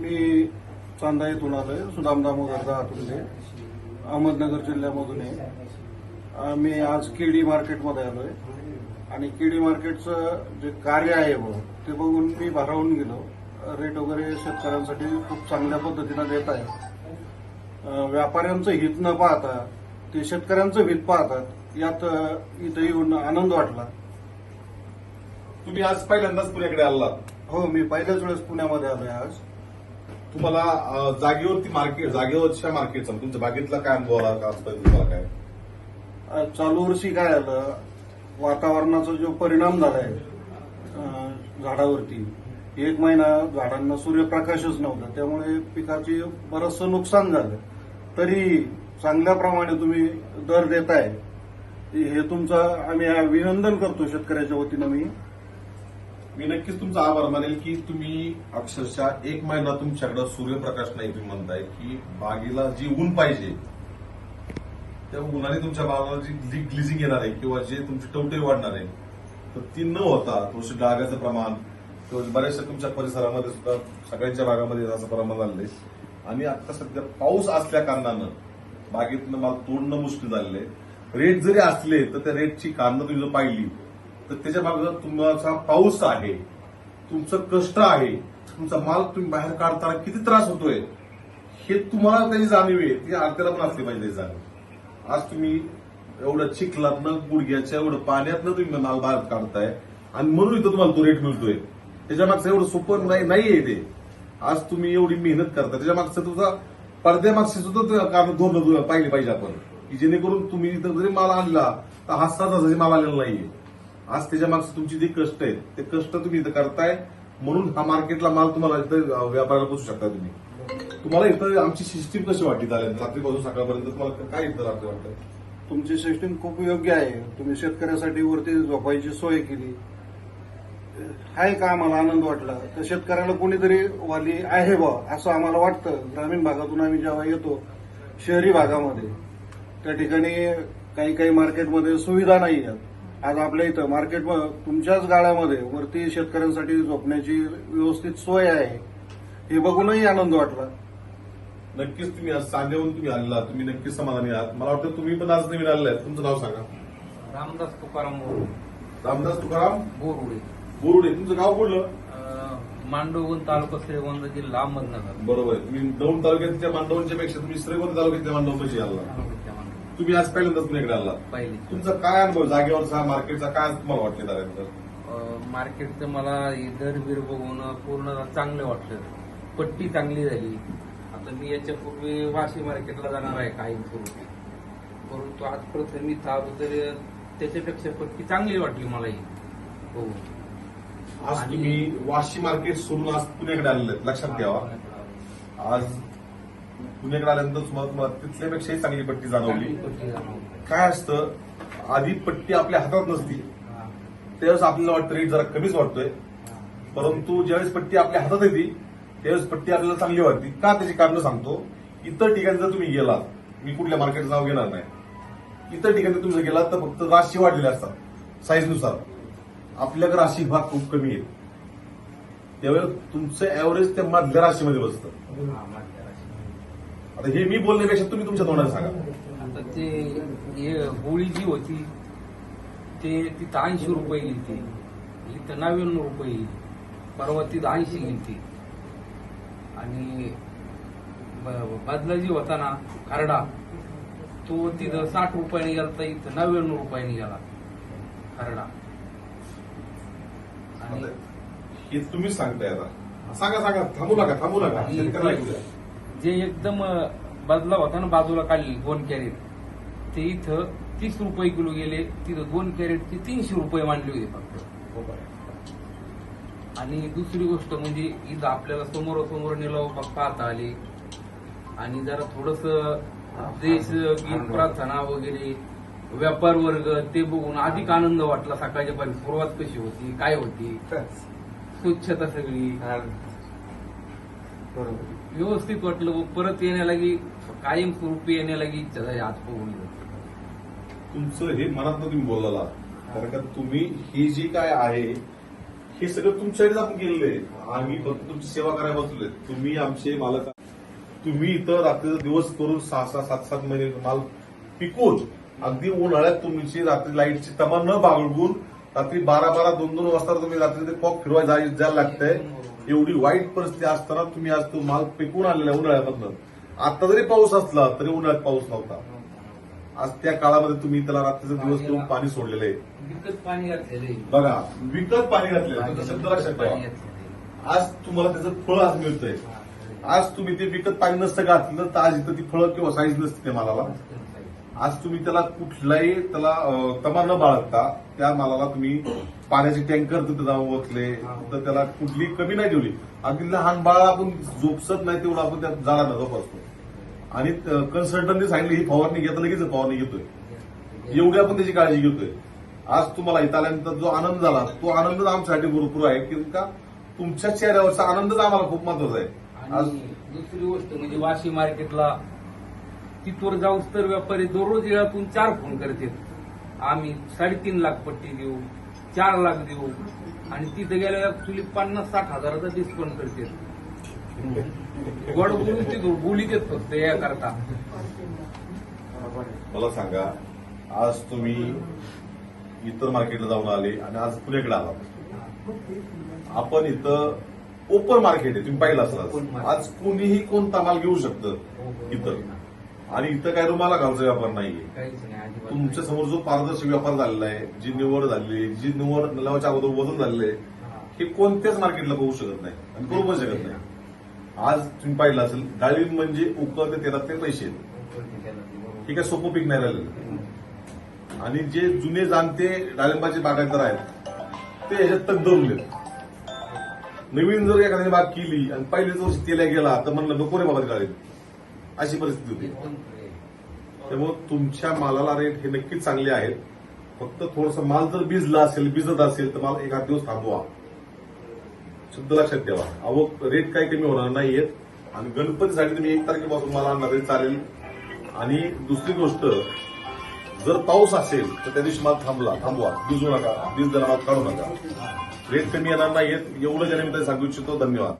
मी चांदा येथून आलोय सुदाम दामोदर दाहतुंडे अहमदनगर जिल्ह्यामधून आहे. मी आज केडी मार्केटमध्ये आलोय. आणि केडी मार्केटचं जे कार्य आहे व ते बघून मी भारावून गेलो. रेट वगैरे शेतकऱ्यांसाठी खूप चांगल्या पद्धतीनं देत आहे. व्यापाऱ्यांचं हित न पाहता ते शेतकऱ्यांचं हित पाहतात यात इथं येऊन आनंद वाटला. तुम्ही आज पहिल्यांदाच पुण्याकडे आलात. हो मी पहिल्याच वेळेस पुण्यामध्ये आलोय आज. तुम्हाला जागेवरती मार्केट जागेवरच्या मार्केटचा तुमच्या बागेतला काय अनुभव आला का आजपर्यंत तुम्हाला काय? चालू वर्षी काय आलं वातावरणाचा जो परिणाम झालाय झाडावरती एक महिना झाडांना सूर्यप्रकाशच नव्हता त्यामुळे पिकाचे बरचसं नुकसान झालं. तरी चांगल्या प्रमाणे तुम्ही दर देताय. हे तुमचं आम्ही अभिनंदन करतो शेतकऱ्याच्या वतीनं मी. मी नक्कीच तुमचा आभार मानेल की तुम्ही अक्षरशः एक महिना तुमच्याकडे सूर्यप्रकाश नाही तुम्ही म्हणताय की बागेला जी ऊन पाहिजे त्या उन्हाने तुमच्या बागाला जी ग्लिझिंग येणार आहे किंवा जे तुमची टवटे वाढणार आहे तर ती न होता थोडंसं डागाचं प्रमाण किंवा बऱ्याचशा तुमच्या परिसरामध्ये सुद्धा सगळ्यांच्या भागामध्ये असं प्रमाण झालंय आणि आता सध्या पाऊस असल्या कारणानं बागेतनं मला तोडणं मुश्किल झालेलं आहे. रेट जरी असले तर त्या रेटची कारणं तुम्ही जर पाहिली तर त्याच्यामागे तुमचा पाऊस आहे तुमचं कष्ट आहे तुमचा माल तुम्ही बाहेर काढताना किती त्रास होतोय हे तुम्हाला त्याची जाणीव आहे. ती आरत्याला पण असली पाहिजे जाणीव. आज तुम्ही एवढं चिखलातनं गुडघ्याच्या एवढं पाण्यातनं तुम्ही माल बाहेर काढताय आणि म्हणून इथं तुम्हाला तो रेट मिळतोय. त्याच्या मागचं एवढं सोपं नाही नाहीये ते. आज तुम्ही एवढी मेहनत करता. त्याच्या मागचं तुझा पडद्यामागची सुद्धा कारण धोरण पाहिली पाहिजे आपण. की जेणेकरून तुम्ही इथं जरी माल आणला तर हा सात हजाराचा माल आलेला नाहीये. आज त्याच्या मागचं तुमची जे कष्ट आहेत ते कष्ट तुम्ही इथं करताय म्हणून हा मार्केटला माल तुम्हाला इथं व्यापाराला पोचू शकता तुम्ही. तुम्हाला इथं आमची सिस्टीम कशी वाटली चालेल रात्रीपासून सकाळपर्यंत तुम्हाला काय इथं रात्री वाटतं? तुमची सिस्टीम खूप योग्य आहे. तुम्ही शेतकऱ्यासाठी वरती झोपायची सोय केली. आहे का आम्हाला आनंद वाटला? तर शेतकऱ्याला कोणीतरी वाली आहे बा असं आम्हाला वाटतं. ग्रामीण भागातून आम्ही जेव्हा येतो शहरी भागामध्ये त्या ठिकाणी काही काही मार्केटमध्ये सुविधा नाही आहेत आज आपल्या इथं मार्केट तुमच्याच गाड्यामध्ये वरती शेतकऱ्यांसाठी झोपण्याची व्यवस्थित सोय आहे. हे बघूनही आनंद वाटला. नक्कीच तुम्ही आज सांगेहून तुम्ही आलेला तुम्ही नक्कीच समाधानी आहात. मला वाटतं तुम्ही पण आज नवीन आलेला आहे तुमचं नाव सांगा. रामदास तुकाराम बोर- रामदास तुकाराम? बोरुडे बोरुडे तुमचं गाव कुठलं? अं, मांडवगण तालुका श्रीगोंदा जिल्हा अहमदनगर. बरोबर आहे. तुम्ही दौंड तालुक्यातल्या मांडवणच्या पेक्षा तुम्ही श्रीगोंदा तालुक्यातल्या मांडवपाशी आला. तुम्ही आज पहिल्यांदाच पुण्याकडे आला पहिली. तुमचा काय अनुभव? जागेवरचा मार्केटचा काय तुम्हाला वाटले त्यानंतर? अं, मार्केटचं मला दर बीर बघून पूर्ण चांगलं वाटलं. पट्टी चांगली झाली. आता मी याच्यापूर्वी वाशी मार्केटला जाणार आहे कायमस्वरूपी परंतु आज प्रथम मी थांबलो तर त्याच्यापेक्षा पट्टी चांगली वाटली मला ही. हो आज तुम्ही वाशी मार्केट सोडून आज पुण्याकडे आलेले आहेत. लक्षात घ्यावा आज पुण्याकडे आल्यानंतर तुम्हाला तिथल्यापेक्षाही चांगली पट्टी जाणवली. काय असतं आधी पट्टी आपल्या हातात नसती. त्यावेळेस आपल्याला वाटतं रेट जरा कमीच वाटतोय. परंतु ज्यावेळेस पट्टी आपल्या हातात येते त्यावेळेस पट्टी आपल्याला चांगली वाटते. का त्याची कारण सांगतो? इतर ठिकाणी जर तुम्ही गेलात मी कुठल्या मार्केटचं नाव घेणार नाही. इतर ठिकाणी तुम्ही जर गेलात तर फक्त राशी वाढलेले असतात साईजनुसार आपल्याकडे राशी भाग खूप कमी आहे. त्यावेळेस तुमचं ऍव्हरेज त्या मधल्या राशीमध्ये बसतं. हा. आता हे मी बोलण्यापेक्षा तुम्ही तुमच्या तोंडाने सांगा. आता ते हे गोळी जी होती ते तिथं ऐंशी रुपये गेलती. इथं नव्याण्णव रुपये गेली. परवा तिथं ऐंशी गेलती. आणि ब- बदला जी होता ना खरडा तो तिथं साठ रुपयाने गेला तर इथं नव्याण्णव रुपयाने गेला खरडा. आणि हे तुम्हीच सांगताय आता. सांगा सांगा. थांबू नका थांबू नका. शेतकऱ्याला ऐकू द्या. जे एकदम बदला होता ना बाजूला काढली दोन कॅरेट ते इथं तीस रुपये किलो गेले तिथं दोन कॅरेटचे तीनशे रुपये मांडले होते फक्त. आणि दुसरी गोष्ट म्हणजे इथं आपल्याला समोरासमोर निलाव पा- पाहता आले. आणि जरा थोडस देश गीत प्रार्थना वगैरे व्यापार वर्ग ते बघून अधिक आनंद वाटला सकाळच्या पर्यंत. सुरुवात कशी होती? काय होती? स्वच्छता सगळी. व्यवस्थित वाटलं व परत येण्यालागी कायम स्वरूपी येण्यालागी इच्छा झाली आज बघून तुमचं हे मनात तुम्ही बोललेला कारण का तुम्ही ही जी काय आहे हे सगळं तुमच्याकडेच आपण केलेलं आहे. आम्ही फक्त तुमची सेवा करायला बसलोय. तुम्ही आमचे मालक तुम्ही इथं रात्रीचा दिवस करून सहा सहा सात सात महिने माल पिकून अगदी उन्हाळ्यात तुमची रात्री लाईटची तमा न बाळगून रात्री बारा बारा दोन दोन वाजता तुम्ही रात्री ते कॉक फिरवाय जाय- जायला लागतंय. एवढी वाईट परिस्थिती असताना तुम्ही आज तो माल पिकून आणलेला आहे उन्हाळ्यामधनं आता जरी पाऊस असला तरी उन्हाळ्यात पाऊस नव्हता आज त्या काळामध्ये तुम्ही त्याला रात्रीचा दिवस करून पाणी सोडलेलं आहे विकत पाणी घातलेलं. बघा विकत पाणी घातलेलं आहे. शब्द लक्षात ठेवा. आज तुम्हाला त्याचं फळ आज मिळतंय आज तुम्ही ते विकत पाणी नसतं घातलं तर आज इथं ती फळं किंवा साईज नसते मालाला आज तुम्ही त्याला कुठलाही त्याला तमा न बाळगता त्या मालाला तुम्ही पाण्याचे टँकर तिथे जाऊन ओतले तर त्याला कुठली कमी नाही ठेवली. अगदी लहान बाळ आपण झोपसत नाही तेवढं आपण त्या झाडाला झोपसतो आणि कन्सल्टंटने सांगितलं ही फवारणी घेता लगेच फवारणी घेतोय. एवढी आपण त्याची काळजी घेतोय. आज तुम्हाला इथं आल्यानंतर जो आनंद झाला तो आनंदच आमच्यासाठी भरपूर आहे की का तुमच्या चेहऱ्यावरचा आनंदच आम्हाला खूप महत्त्वाचा आहे. आज दुसरी गोष्ट म्हणजे वाशी मार्केटला तिथवर जाऊस तर व्यापारी दररोज येळातून चार फोन करतात आम्ही साडेतीन लाख पट्टी देऊ चार लाख देऊ आणि तिथे गेल्या ऍक्च्युली पन्नास साठ हजाराचा डिस्काउंट करतात गोड बोलून तिथं बोली देत फक्त या करता मला सांगा आज तुम्ही इतर मार्केटला जाऊन आले आणि आज पुण्याकडे आलात आपण इथं ओपन मार्केट आहे तुम्ही पाहिलं market. आज कोणीही कोणता माल घेऊ शकतं इथं. आणि इथं काय रुमाला घालचा व्यापार नाहीये. तुमच्यासमोर जो पारदर्शक व्यापार झालेला आहे जी निवड झाली जी निवड लावायच्या अगोदर वजन झालेलं आहे. हे. कोणत्याच मार्केटला होऊ शकत नाही आणि करू पण शकत नाही. आज तुम्ही पाहिलं असेल डाळिंब म्हणजे उकळते तेलात ते पैसे आहेत. हे काय सोपं पीक नाही राहिलेलं. आणि जे जुने जाणते डाळिंबाचे बागायतदार आहेत ते ह्याच्यात तग धरले नवीन जर एखाद्याने बाग केली आणि पहिलेच वर्षी तेल्या गेला तर म्हणलं नको रे बाबा डाळिंब. अशी परिस्थिती होती. त्यामुळे तुमच्या मालाला रेट हे नक्कीच चांगले आहेत. फक्त थोडस माल जर भिजला असेल भिजत असेल तर मला एखाद दिवस थांबवा. शुद्ध लक्षात ठेवा. आवक रेट काही कमी होणार नाहीयेत. आणि गणपतीसाठी तुम्ही एक तारखेपासून मला आणणार तरी चालेल. आणि दुसरी गोष्ट जर पाऊस असेल तर त्या दिवशी माल थांबला थांबवा. भिजू नका. वीज जरा काढू नका. रेट कमी येणार नाहीयेत. एवढं ज्याने मी सांगू इच्छितो. धन्यवाद.